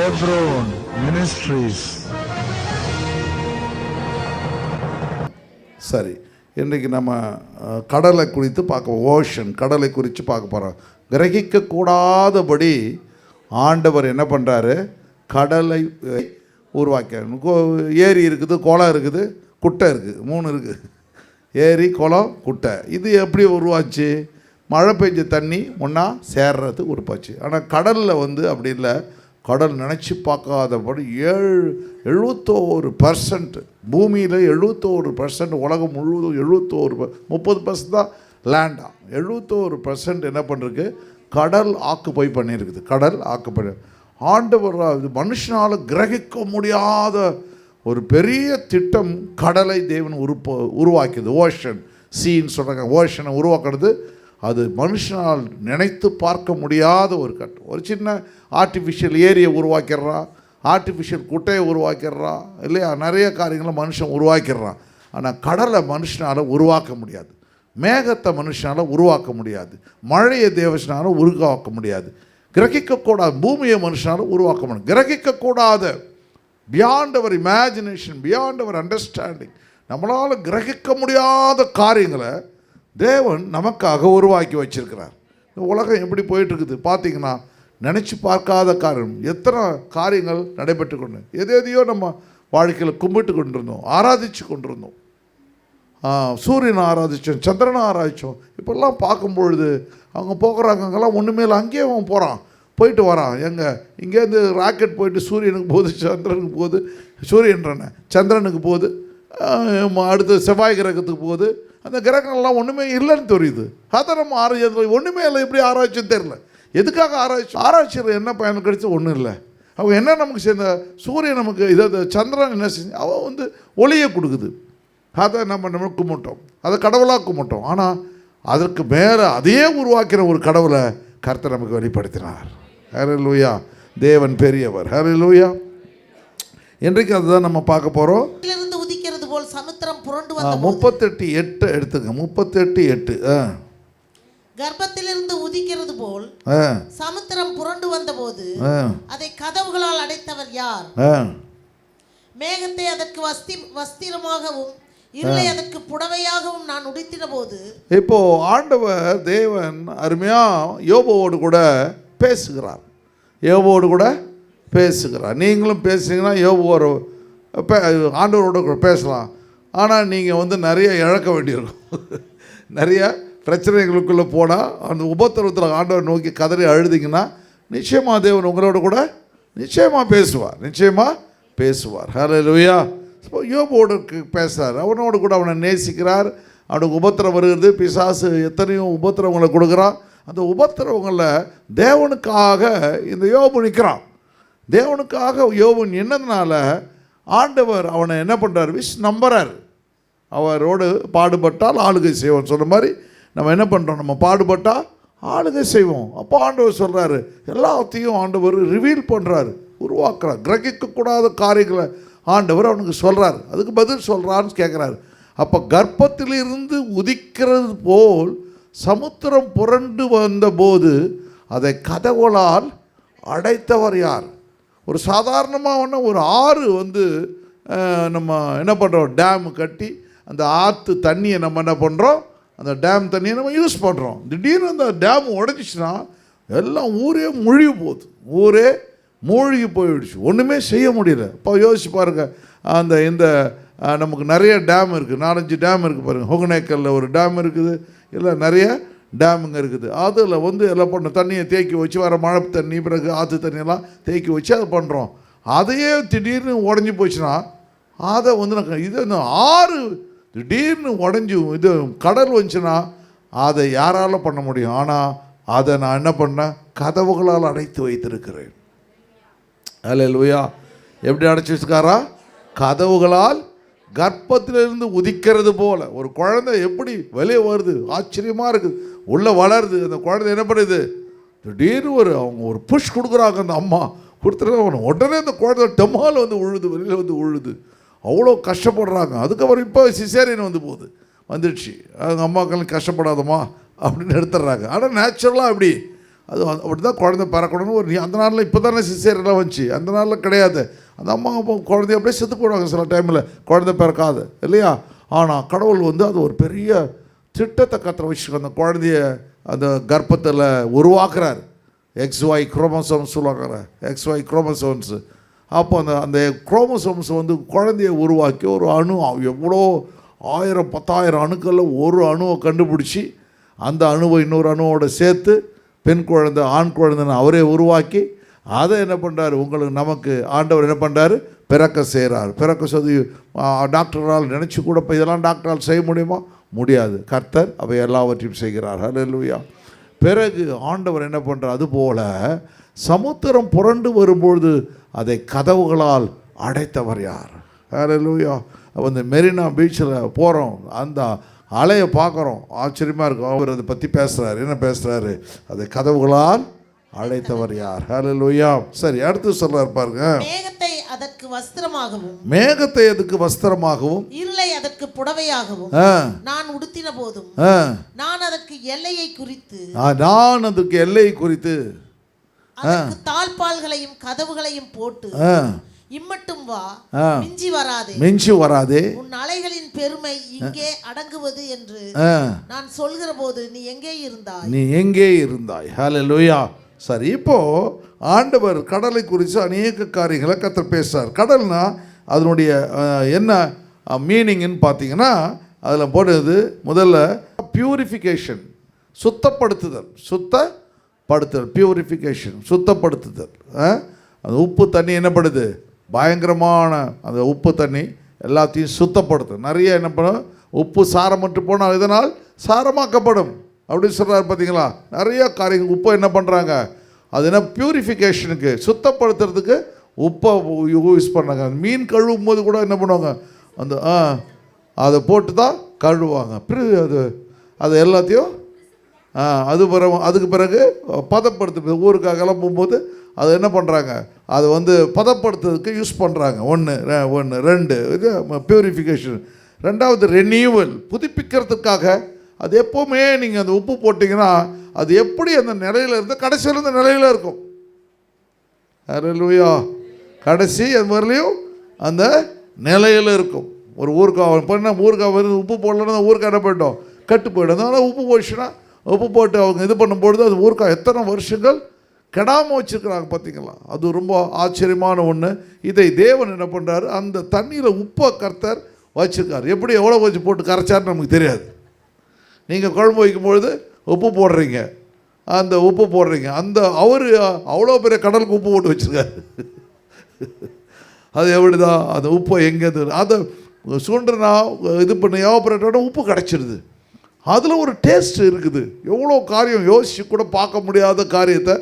Hebron Ministries. சரி இன்றைக்கு நம்ம கடலை குறித்து பார்க்க ஓஷன் கடலை குறித்து பார்க்க போகிறோம் கிரகிக்கக்கூடாதபடி ஆண்டவர் என்ன பண்ணுறாரு கடலை உருவாக்க கோ- ஏரி இருக்குது குளம் இருக்குது குட்டை இருக்குது மூணு இருக்குது. ஏரி குளம் குட்டை. இது எப்படி உருவாச்சு? மழை பெஞ்ச தண்ணி ஒன்றா சேர்றது உருப்பாச்சு. ஆனால் கடலில் வந்து அப்படி இல்லை. கடல் நினச்சி பார்க்காதபடி ஏழு எழுபத்தோரு பர்சன்ட் பூமியில் எழுபத்தோரு பர்சன்ட் உலகம் முழுவதும் எழுபத்தோரு முப்பது பர்சன்ட் தான் லேண்டாம் எழுபத்தோரு பர்சன்ட் என்ன பண்ணிருக்கு கடல் ஆக்குப்பை பண்ணியிருக்குது. கடல் ஆக்குப்பை ஆண்டவர் இது மனுஷனால் கிரகிக்க முடியாத ஒரு பெரிய திட்டம் கடலை தேவன் உருப்ப உருவாக்கியது. ஓஷன் சீன்னு சொல்கிறாங்க ஓஷனை உருவாக்குறது அது மனுஷனால் நினைத்து பார்க்க முடியாத ஒரு கட்டம் ஒரு சின்ன ஆர்டிஃபிஷியல் ஏரியை உருவாக்கிடுறான் ஆர்டிஃபிஷியல் குட்டையை உருவாக்கிடுறான் இல்லையா? நிறைய காரியங்களை மனுஷன் உருவாக்கிடுறான். ஆனால் கடலை மனுஷனால் உருவாக்க முடியாது. மேகத்தை மனுஷனால் உருவாக்க முடியாது. மழையை தேவசனால் உருவாக்க முடியாது. கிரகிக்கக்கூடாது பூமியை மனுஷனால் உருவாக்க முடியும் கிரகிக்கக்கூடாத. Beyond our imagination beyond our understanding நம்மளால் கிரகிக்க முடியாத காரியங்களை தேவன் நமக்காக உருவாக்கி வச்சிருக்கிறார். இந்த உலகம் எப்படி போயிட்டுருக்குது? பார்த்தீங்கன்னா நினச்சி பார்க்காத காரியம். எத்தனை காரியங்கள் நடைபெற்று கொண்டு எது எதையோ நம்ம வாழ்க்கையில் கும்பிட்டு கொண்டிருந்தோம் ஆராதிச்சு கொண்டிருந்தோம். சூரியனை ஆராதித்தோம் சந்திரனை ஆராதித்தோம் இப்போல்லாம் பார்க்கும் பொழுது அவங்க போகிறாங்க அங்கெல்லாம் ஒன்றுமே இல்லை அங்கேயே அவன் போகிறான் போயிட்டு வரான். எங்கே? இங்கேருந்து ராக்கெட் போயிட்டு சூரியனுக்கு போகுது சந்திரனுக்கு போகுது சூரியன்றன சந்திரனுக்கு போகுது அடுத்து செவ்வாய் கிரகத்துக்கு போகுது. அந்த கிரகங்கள்லாம் ஒன்றுமே இல்லைன்னு தெரியுது. அதை நம்ம ஆராய்ச்சி ஒன்றுமே இல்லை எப்படி ஆராய்ச்சின்னு தெரில எதுக்காக ஆராய்ச்சி? ஆராய்ச்சியில் என்ன பயன் கிடைச்சி ஒன்றும் இல்லை. அவங்க என்ன நமக்கு சேர்ந்த சூரியன் நமக்கு இதை சந்திரன் என்ன செஞ்சு அவன் வந்து ஒளியை கொடுக்குது. அதை நம்ம நம்ம கும்பிட்டோம். அதை கடவுளாக கும்பிட்டோம். ஆனால் அதற்கு மேலே அதையே உருவாக்கிற ஒரு கடவுளை கர்த்தர் நமக்கு வெளிப்படுத்தினார். ஹரே லூயா தேவன் பெரியவர். ஹரே லூயா இன்றைக்கு அதுதான் நம்ம பார்க்க போகிறோம் சமுத்திரம் புரண்டு வந்த போது முப்பத்தெட்டு எட்டு எடுத்துங்க முப்பத்தெட்டு எட்டு. கர்ப்பத்திலிருந்து உதிக்கிறது போல் சமுத்திரம் புரண்டு வந்தபோது அதை கதவுகளால் அடைத்தவர் யார்? மேகத்தை அதற்கு வஸ்தி வஸ்திரமாகவும் இருளை அதற்கு புடவையாகவும் நான் உடுத்தின போது இப்போ ஆண்டவர் தேவன் அருமையாக யோபோவோடு கூட பேசுகிறார். யோபோடு கூட பேசுகிறார். நீங்களும் பேசுனீங்கன்னா யோபோர் பே- ஆண்டவரோட கூட பேசலாம். ஆனால் நீங்கள் வந்து நிறைய இழக்க வேண்டியிருக்கும். நிறைய பிரச்சனைகளுக்குள்ளே போனால் அந்த உபத்திரவத்தில் ஆண்டவர் நோக்கி கதறி அழுதிங்கன்னா நிச்சயமாக தேவன் உங்களோட கூட நிச்சயமாக பேசுவார். நிச்சயமாக பேசுவார். ஹலோ லூயா இப்போ யோபோடு பேசுகிறார் அவனோடு கூட அவனை நேசிக்கிறார். அவனுக்கு உபத்திரம் வருகிறது. பிசாசு எத்தனையோ உபத்திரவங்களை கொடுக்குறான். அந்த உபத்திரவங்களில் தேவனுக்காக இந்த யோபு நிற்கிறான் தேவனுக்காக யோபு நின்னதுனால ஆண்டவர் அவனை என்ன பண்ணுறார் விஷ் நம்புறார். அவரோடு பாடுபட்டால் ஆளுகை செய்வோம். சொன்ன மாதிரி நம்ம என்ன பண்ணுறோம் நம்ம பாடுபட்டால் ஆளுகை செய்வோம். அப்போ ஆண்டவர் சொல்கிறாரு எல்லாத்தையும் ஆண்டவர் ரிவீல் பண்ணுறாரு உருவாக்குறார். கிரகிக்கக்கூடாத காரியங்களை ஆண்டவர் அவனுக்கு சொல்கிறார் அதுக்கு பதில் சொல்கிறான்னு கேட்குறாரு அப்போ கர்ப்பத்திலிருந்து உதிக்கிறது போல் சமுத்திரம் புரண்டு வந்தபோது அதை கதவுளால் அடைத்தவர் யார்? ஒரு சாதாரணமாக ஒன்று ஒரு ஆறு வந்து நம்ம என்ன பண்ணுறோம் டேம் கட்டி அந்த ஆற்று தண்ணியை நம்ம என்ன பண்ணுறோம் அந்த டேம் தண்ணியை நம்ம யூஸ் பண்ணுறோம் திடீர்னு அந்த டேம் உடஞ்சிச்சுன்னா எல்லாம் ஊரே மூழ்கி போகுது. ஊரே மூழ்கி போயிடுச்சு. ஒன்றுமே செய்ய முடியல. இப்போ யோசிச்சு பாருங்கள் அந்த இந்த நமக்கு நிறைய டேம் இருக்குது நாலஞ்சு டேம் இருக்குது பாருங்கள் ஹொகனேக்கலில் ஒரு டேம் இருக்குது. இல்லை நிறைய டேமுங்க இருக்குது. அதில் வந்து எல்லாம் பண்ணும்? தண்ணியை தேக்கி வச்சு வர மழை தண்ணி பிறகு ஆற்று தண்ணியெல்லாம் தேக்கி வச்சு அதை பண்ணுறோம் அதையே திடீர்னு உடஞ்சி போச்சுன்னா அதை வந்து நான் இது இந்த ஆறு திடீர்னு உடஞ்சி இது கடல் வந்துச்சுன்னா அதை யாரால பண்ண முடியும்? ஆனால் அதை நான் என்ன பண்ணேன்? கதவுகளால் அடைத்து வைத்திருக்கிறேன். அல்லேலூயா எப்படி அடைச்சி வச்சுக்காரா கதவுகளால் கர்ப்பத்திலிருந்து உதிக்கிறது போல. ஒரு குழந்தை எப்படி வெளியே வருது? ஆச்சரியமாக இருக்குது. உள்ளே வளருது அந்த குழந்தை என்ன பண்ணுது? திடீர்னு ஒரு அவங்க ஒரு புஷ் கொடுக்குறாங்க அந்த அம்மா. கொடுத்துட்டு உடனே அந்த குழந்தை டெம்மால் வந்து உழுது வெளியில் வந்து உழுது. அவ்வளோ கஷ்டப்படுறாங்க. அதுக்கப்புறம் இப்போ சிசேரியன் வந்து போகுது. வந்துடுச்சு. அவங்க அம்மாக்கள் கஷ்டப்படாதம்மா அப்படின்னு எடுத்துடுறாங்க. ஆனால் நேச்சுரலாக அப்படி. அது அப்படி தான் குழந்தை பறக்கணும்னு ஒரு நீ- அந்த நாளில் இப்போ தானே சிசேரெல்லாம் வந்துச்சு. அந்த நாளில் கிடையாது. அந்த அம்மா அப்பா குழந்தைய அப்படியே செத்து போடுவாங்க சில டைமில் குழந்தை பிறக்காது இல்லையா? ஆனால் கடவுள் வந்து அது ஒரு பெரிய திட்டத்தை கத்திர அந்த குழந்தைய அந்த கர்ப்பத்தில் உருவாக்குறார். எக்ஸ் ஒய் குரோமோசோம்ஸ் சொல்லுவாங்க எக்ஸ் ஒய் குரோமோசோம்ஸு. அப்போ அந்த அந்த குரோமோசோம்ஸ் வந்து குழந்தைய உருவாக்கி ஒரு அணு எவ்வளோ ஆயிரம் பத்தாயிரம் அணுக்களில் ஒரு அணுவை கண்டுபிடிச்சி அந்த அணுவை இன்னொரு அணுவோடு சேர்த்து பெண் குழந்தை ஆண் குழந்தைன்னு அவரே உருவாக்கி அதை என்ன பண்ணுறாரு உங்களுக்கு நமக்கு ஆண்டவர் என்ன பண்ணுறாரு பிறக்க செய்கிறார் பிறக்க சொல்லி டாக்டரால் நினச்சி கூட இப்போ இதெல்லாம் டாக்டரால் செய்ய முடியுமா? முடியாது. கர்த்தர் அவை எல்லாவற்றையும் செய்கிறார். ஹalleluya பிறகு ஆண்டவர் என்ன பண்ணுறார் அதுபோல சமுத்திரம் புரண்டு வரும்பொழுது அதை கதவுகளால் அடைத்தவர் யார்? ஹalleluya வந்து மெரினா பீச்சில் போகிறோம் அந்த அலையை பார்க்குறோம். ஆச்சரியமாக இருக்கும். அவர் அதை பற்றி பேசுகிறாரு என்ன பேசுகிறாரு அதை கதவுகளால் அடைத்தவர் யார்? ஹalleluya சரி அடுத்து சொல்றார் பாருங்க. மேகத்தை அதற்கு வஸ்திரமாகவும் மேகத்தை அதுக்கு வஸ்திரமாகவும் இருளை அதற்கு புடவையாகவும் நான் உடுத்தின போதும் நான் அதற்கு எல்லையை குறித்து நான் அதுக்கு எல்லை குறித்து. தாழ்பால்களையும் கதவுகளையும் போட்டு இம்மட்டும் வா. மிஞ்சி வராதே. மிஞ்சி வராதே. உன் அலைகளின் பெருமை இங்கே அடங்குவது என்று நான் சொல்கிற போது நீ எங்கே இருந்தாய்? நீ எங்கே இருந்தாய்? ஹalleluya சரி இப்போ ஆண்டவர் கடலை குறித்து அநேக காரியங்களை கத்த பேசுகிறார் கடல்னா அதனுடைய என்ன மீனிங்னு பார்த்தீங்கன்னா அதில் போடுறது முதல்ல பியூரிஃபிகேஷன் சுத்தப்படுத்துதல் சுத்தப்படுத்துதல் பியூரிஃபிகேஷன் சுத்தப்படுத்துதல். அந்த உப்பு தண்ணி என்ன பண்ணுது? பயங்கரமான அந்த உப்பு தண்ணி எல்லாத்தையும் சுத்தப்படுத்தும். நிறைய என்ன பண்ணும்? உப்பு சாரமற்று போனால் இதனால் சாரமாக்கப்படும். அப்படின்னு சொல்கிறார் பார்த்தீங்களா நிறைய காரியங்கள். உப்பை என்ன பண்ணுறாங்க அது என்ன பியூரிஃபிகேஷனுக்கு சுத்தப்படுத்துறதுக்கு உப்பை யூஸ் பண்ணாங்க மீன் கழுவும் போது கூட என்ன பண்ணுவாங்க? அந்த ஆ அதை போட்டு தான் கழுவுவாங்க. பிறகு அது அது எல்லாத்தையும் ஆ, அது பிறகு அதுக்கு பிறகு பதப்படுத்து ஊருக்காக கிளம்பும்போது அது என்ன பண்ணுறாங்க அதை வந்து பதப்படுத்துறதுக்கு யூஸ் பண்ணுறாங்க ஒன்று ஒன்று ரெண்டு. இது பியூரிஃபிகேஷன் ரெண்டாவது ரெனியூவல் புதுப்பிக்கிறதுக்காக அது எப்போவுமே நீங்கள் அந்த உப்பு போட்டிங்கன்னா அது எப்படி அந்த நிலையில் இருந்து கடைசியில் இருந்த நிலையில் இருக்கும். ஹalleluya கடைசி அது வரலையும் அந்த நிலையில் இருக்கும். ஒரு ஊருக்காக பண்ண ஊருக்காக வந்து உப்பு போடலன்னா ஊருக்காக என்ன போயிட்டோம் கட்டு போயிடும். அதனால் உப்பு போச்சுன்னா உப்பு போட்டு அவங்க இது பண்ணும்பொழுது அது ஊருக்காக எத்தனை வருஷங்கள் கெடாமல் வச்சுருக்கிறாங்க பார்த்தீங்களா அது ரொம்ப ஆச்சரியமான ஒன்று இதை தேவன் என்ன பண்ணுறாரு அந்த தண்ணியில் உப்பை கர்த்தர் வச்சுருக்காரு. எப்படி எவ்வளோ வச்சு போட்டு கரைச்சாருன்னு நமக்கு தெரியாது. நீங்கள் குழம்பு வைக்கும்பொழுது உப்பு போடுறீங்க. அந்த உப்பு போடுறீங்க. அந்த அவர் அவ்வளோ பெரிய கடலுக்கு உப்பு போட்டு வச்சுருக்காரு. அது எப்படி தான் அந்த உப்பை எங்கேருந்து அதை சுண்டனா இது பண்ண ஏவாபரேட்டோட உப்பு கிடச்சிருது. அதில் ஒரு டேஸ்ட் இருக்குது. எவ்வளோ காரியம்? யோசிச்சு கூட பார்க்க முடியாத காரியத்தை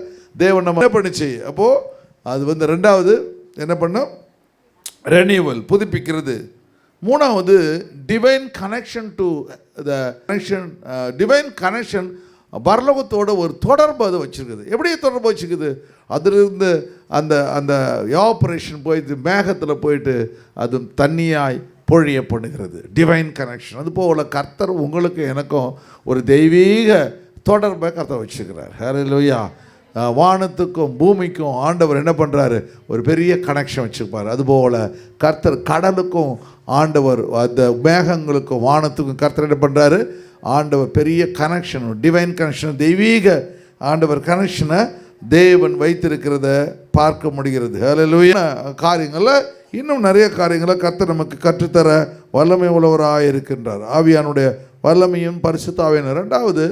தேவன் நம்ம என்ன அப்போது அது வந்து ரெண்டாவது என்ன பண்ணோம்? ரெனியூவல் புதுப்பிக்கிறது. மூணாவது divine connection to the connection divine connection பரலோகத்தோட ஒரு தொடர்பு அது வச்சுருக்குது. எப்படி தொடர்பு வச்சுக்குது அதிலிருந்து அந்த அந்த ஆப்ரேஷன் போயிட்டு மேகத்தில் போயிட்டு அது தண்ணியாய் பொழியப்படுகிறது. டிவைன் கனெக்ஷன் அது போல் கர்த்தர் உங்களுக்கு எனக்கும் ஒரு தெய்வீக தொடர்பை கர்த்தர் வச்சுக்கிறார் ஹரே லோயா வானத்துக்கும் பூமிக்கும் ஆண்டவர் என்ன பண்ணுறாரு ஒரு பெரிய கனெக்ஷன் வச்சுருப்பார். அதுபோல் கர்த்தர் கடலுக்கும் ஆண்டவர் அந்த மேகங்களுக்கும் வானத்துக்கும் கர்த்தர் என்ன பண்ணுறாரு ஆண்டவர் பெரிய கனெக்ஷன் டிவைன் கனெக்ஷன் தெய்வீக ஆண்டவர் கனெக்ஷனை தேவன் வைத்திருக்கிறத பார்க்க முடிகிறது. அதில் காரியங்களில் இன்னும் நிறைய காரியங்களை கர்த்தர் நமக்கு கற்றுத்தர வல்லமை உள்ளவராக இருக்கின்றார் ஆவியானுடைய வல்லமையும் பரிசுத்தாவியான ரெண்டாவது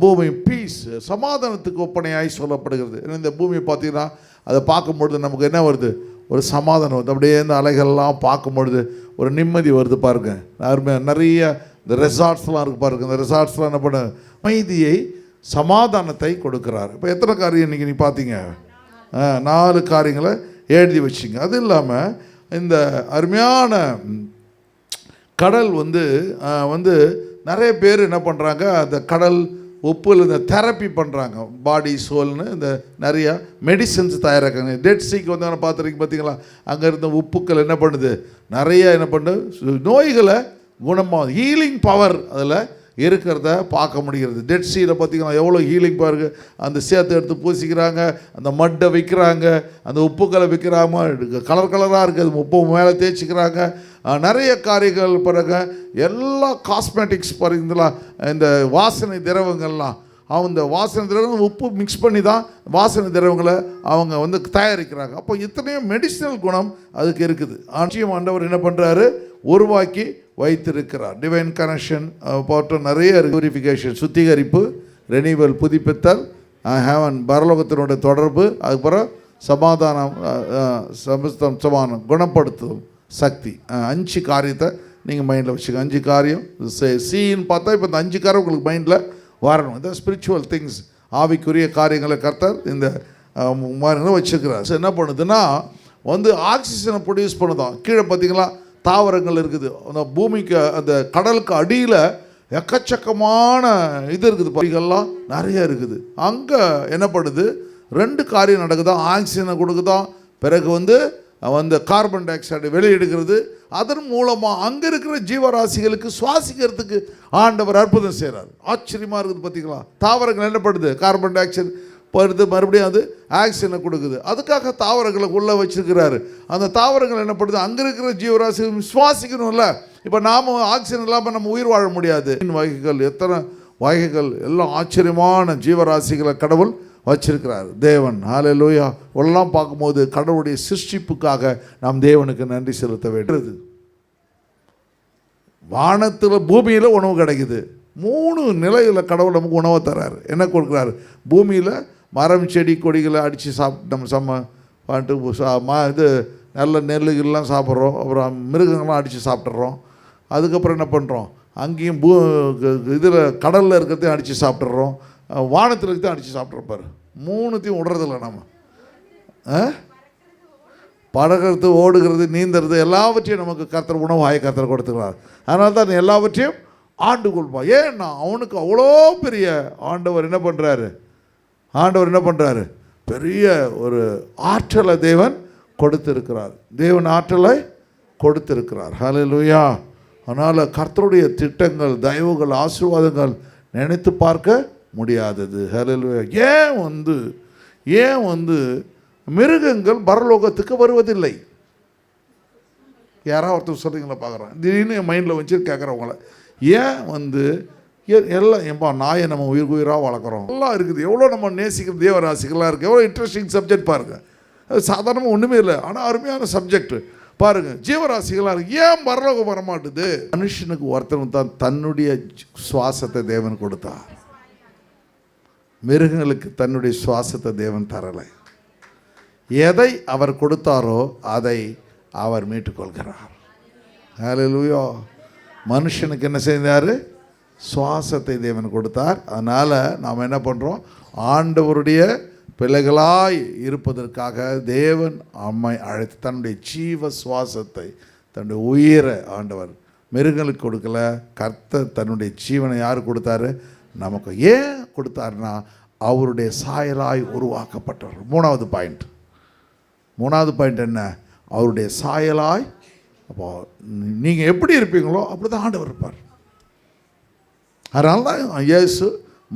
பூமி பீஸ் சமாதானத்துக்கு ஒப்பனையாய் சொல்லப்படுகிறது. ஏன்னா இந்த பூமி பார்த்தீங்கன்னா அதை பார்க்கும்பொழுது நமக்கு என்ன வருது? ஒரு சமாதானம் வருது. அப்படியே இந்த அலைகள்லாம் பார்க்கும்பொழுது ஒரு நிம்மதி வருது பாருங்க. அருமையாக நிறைய இந்த ரெசார்ட்ஸ்லாம் இருக்கு பாருங்க. இந்த ரெசார்ட்ஸ்லாம் என்ன பண்ண அமைதியை சமாதானத்தை கொடுக்குறாரு. இப்போ எத்தனை காரியம் இன்றைக்கி நீ பார்த்தீங்க நாலு காரியங்களை எழுதி வச்சிங்க. அது இல்லாமல் இந்த அருமையான கடல் வந்து வந்து நிறைய பேர் என்ன பண்ணுறாங்க அந்த கடல் உப்புல இந்த தெரப்பி பண்ணுறாங்க பாடி சோல்னு இந்த நிறையா மெடிசன்ஸ் தயாராக்காங்க டெட் சீக்கு வந்தவங்க பார்த்துருக்கீங்க பார்த்தீங்களா? அங்கே இருந்த உப்புக்கள் என்ன பண்ணுது? நிறைய என்ன பண்ணுது நோய்களை குணமாக ஹீலிங் பவர் அதில் இருக்கிறத பார்க்க முடிகிறது. டெட் சீல பார்த்தீங்கன்னா எவ்வளோ ஹீலிங் பாருங்க அந்த சேத்தை எடுத்து பூசிக்கிறாங்க அந்த மட்டை விற்கிறாங்க அந்த உப்புக்களை விற்கிறாம கலர் கலராக இருக்குது உப்பு மேலே தேய்ச்சிக்கிறாங்க. நிறைய காரியங்கள் பிறகு எல்லா காஸ்மெட்டிக்ஸ் பாருங்களா இந்த வாசனை திரவங்கள்லாம் அவங்க இந்த வாசனை திரவங்கள் உப்பு மிக்ஸ் பண்ணி தான் வாசனை திரவங்களை அவங்க வந்து தயாரிக்கிறாங்க. அப்போ இத்தனையோ மெடிசினல் குணம் அதுக்கு இருக்குது. ஆட்சியம் ஆண்டவர் என்ன பண்ணுறாரு உருவாக்கி வைத்திருக்கிறார். டிவைன் கனெக்ஷன் போட்ட நிறைய பியூரிஃபிகேஷன் சுத்திகரிப்பு ரெனிவல் புதுப்பித்தல் ஹேவன் பரலோகத்தினுடைய தொடர்பு அதுக்கப்புறம் சமாதானம் சமஸ்தம் சமானம் குணப்படுத்தும் சக்தி. அஞ்சு காரியத்தை நீங்கள் மைண்டில் வச்சுக்க அஞ்சு காரியம் சீன்னு பார்த்தா இப்போ இந்த அஞ்சு காரியம் உங்களுக்கு மைண்டில் வரணும். இந்த ஸ்பிரிச்சுவல் திங்ஸ் ஆவிக்குரிய காரியங்களை கர்த்தர் இந்த மாதிரி வச்சுருக்கிறார் ஸோ என்ன பண்ணுதுன்னா வந்து ஆக்சிஜனை ப்ரொடியூஸ் பண்ணுதான். கீழே பார்த்தீங்களா தாவரங்கள் இருக்குது. அந்த பூமிக்கு அந்த கடலுக்கு அடியில் எக்கச்சக்கமான இது இருக்குது. பறிகள்லாம் நிறைய இருக்குது. அங்கே என்ன பண்ணுது? ரெண்டு காரியம் நடக்குதா? ஆக்சிஜனை கொடுக்குதான் பிறகு வந்து வந்து கார்பன் டை ஆக்சைடு வெளியெடுக்கிறது அதன் மூலமாக அங்கே இருக்கிற ஜீவராசிகளுக்கு சுவாசிக்கிறதுக்கு ஆண்டவர் அற்புதம் செய்கிறார் ஆச்சரியமாக இருக்குது பார்த்தீங்களா தாவரங்கள் என்ன பண்ணுது? கார்பன் டை ஆக்சைடு படுத்து மறுபடியும் அது ஆக்சிஜனை கொடுக்குது. அதுக்காக தாவரங்களை உள்ளே வச்சிருக்கிறாரு. அந்த தாவரங்கள் என்ன பண்ணுது? அங்கே இருக்கிற ஜீவராசிகள் சுவாசிக்கணும்ல. இப்போ நாம் ஆக்சிஜன் இல்லாமல் நம்ம உயிர் வாழ முடியாது. மீன் வகைகள் எத்தனை வகைகள் எல்லாம் ஆச்சரியமான ஜீவராசிகளை கடவுள் வச்சிருக்கிறார். தேவன் ஹalleluya எல்லாம் பார்க்கும்போது கடவுளுடைய சிருஷ்டிப்புக்காக நாம் தேவனுக்கு நன்றி செலுத்த வேண்டியது வானத்தில் பூமியில் உணவு கிடைக்குது. மூணு நிலையில் கடவுள் நமக்கு உணவை தராரு. என்ன கொடுக்குறாரு? பூமியில் மரம் செடி கொடிகளை அடித்து சாப்பிட்டு நம்ம சம்ம பாட்டு சா- மா இது நல்ல நெல்லுகள்லாம் சாப்பிட்றோம். அப்புறம் மிருகங்கள்லாம் அடித்து சாப்பிட்றோம் அதுக்கப்புறம் என்ன பண்ணுறோம் அங்கேயும் பூ இதில் கடலில் இருக்கிறதையும் அடித்து சாப்பிட்றோம் வானத்திற்கு தான் அடித்து சாப்பிட்ருப்பார் மூணுத்தையும் விடுறதில்ல நம்ம ஆ பழகிறது ஓடுகிறது நீந்துறது எல்லாவற்றையும் நமக்கு கர்த்தர் உணவாய கர்த்தர் கொடுத்துக்கிறார். அதனால தான் எல்லாவற்றையும் ஆண்டு கொள்வான் ஏன்னா அவனுக்கு அவ்வளோ பெரிய ஆண்டவர் என்ன பண்ணுறாரு ஆண்டவர் என்ன பண்ணுறாரு பெரிய ஒரு ஆற்றலை தேவன் கொடுத்திருக்கிறார். தேவன் ஆற்றலை கொடுத்திருக்கிறார். ஹalleluya அதனால் கர்த்தருடைய திட்டங்கள் தயவுகள் ஆசீர்வாதங்கள் நினைத்து பார்க்க முடியாதது. ஹalleluya ஏன் வந்து ஏன் வந்து மிருகங்கள் பரலோகத்துக்கு வருவதில்லை? யாராவது ஒருத்தர் சொல்கிறீங்களா பார்க்குறேன். திடீர்னு என் மைண்டில் வச்சு கேட்குறவங்கள. ஏன் வந்து எல்லாம் ஏன்பா நாயை நம்ம உயிர் உயிராக வளர்க்குறோம்? எல்லாம் இருக்குது. எவ்வளோ நம்ம நேசிக்கிற தேவராசிகளாக இருக்குது. எவ்வளோ இன்ட்ரெஸ்டிங் சப்ஜெக்ட் பாருங்கள் அது சாதாரணமாக ஒன்றுமே இல்லை. ஆனால் அருமையான சப்ஜெக்ட் பாருங்கள் ஜீவராசிகளாக இருக்குது ஏன் பரலோகம் வர மாட்டுது மனுஷனுக்கு ஒருத்தன் தான் தன்னுடைய சுவாசத்தை தேவன் கொடுத்தான் மிருகங்களுக்கு தன்னுடைய சுவாசத்தை தேவன் தரலை. எதை அவர் கொடுத்தாரோ அதை அவர் மீட்டுக்கொள்கிறார். ஹalleluya மனுஷனுக்கு என்ன செய்தார்? சுவாசத்தை தேவன் கொடுத்தார். அதனால் நாம் என்ன பண்ணுறோம் ஆண்டவருடைய பிள்ளைகளாய் இருப்பதற்காக தேவன் அம்மை அழைத்து தன்னுடைய ஜீவ சுவாசத்தை தன்னுடைய உயிரை ஆண்டவர் மிருகங்களுக்கு கொடுக்கல. கர்த்த தன்னுடைய ஜீவனை யார் கொடுத்தாரு? நமக்கு ஏன் கொடுத்தாருன்னா அவருடைய சாயலாய் உருவாக்கப்பட்டவர் மூணாவது பாயிண்ட் மூணாவது பாயிண்ட் என்ன? அவருடைய சாயலாய் அப்போ நீங்கள் எப்படி இருப்பீங்களோ அப்படி தான் ஆண்டவர் இருப்பார். அதனால தான் இயேசு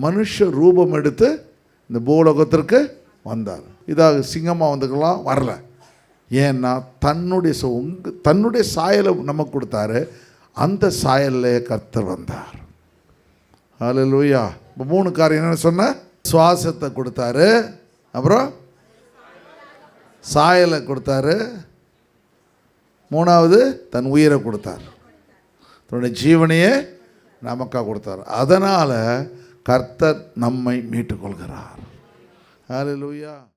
மனுஷ ரூபம் எடுத்து இந்த பூலோகத்திற்கு வந்தார். இதாக சிங்கமாக வந்துக்கலாம் வரல. ஏன்னா தன்னுடைய உங்க தன்னுடைய சாயலை நமக்கு கொடுத்தாரு. அந்த சாயல்லே கர்த்தர் வந்தார். ஹalleluya இப்போ மூணு காரியம் என்னென்னு சொன்ன? சுவாசத்தை கொடுத்தாரு. அப்புறம் சாயலை கொடுத்தாரு. மூணாவது தன் உயிரை கொடுத்தார். தன்னுடைய ஜீவனையே நமக்காக கொடுத்தார். அதனால் கர்த்தர் நம்மை மீட்டுக்கொள்கிறார். ஹalleluya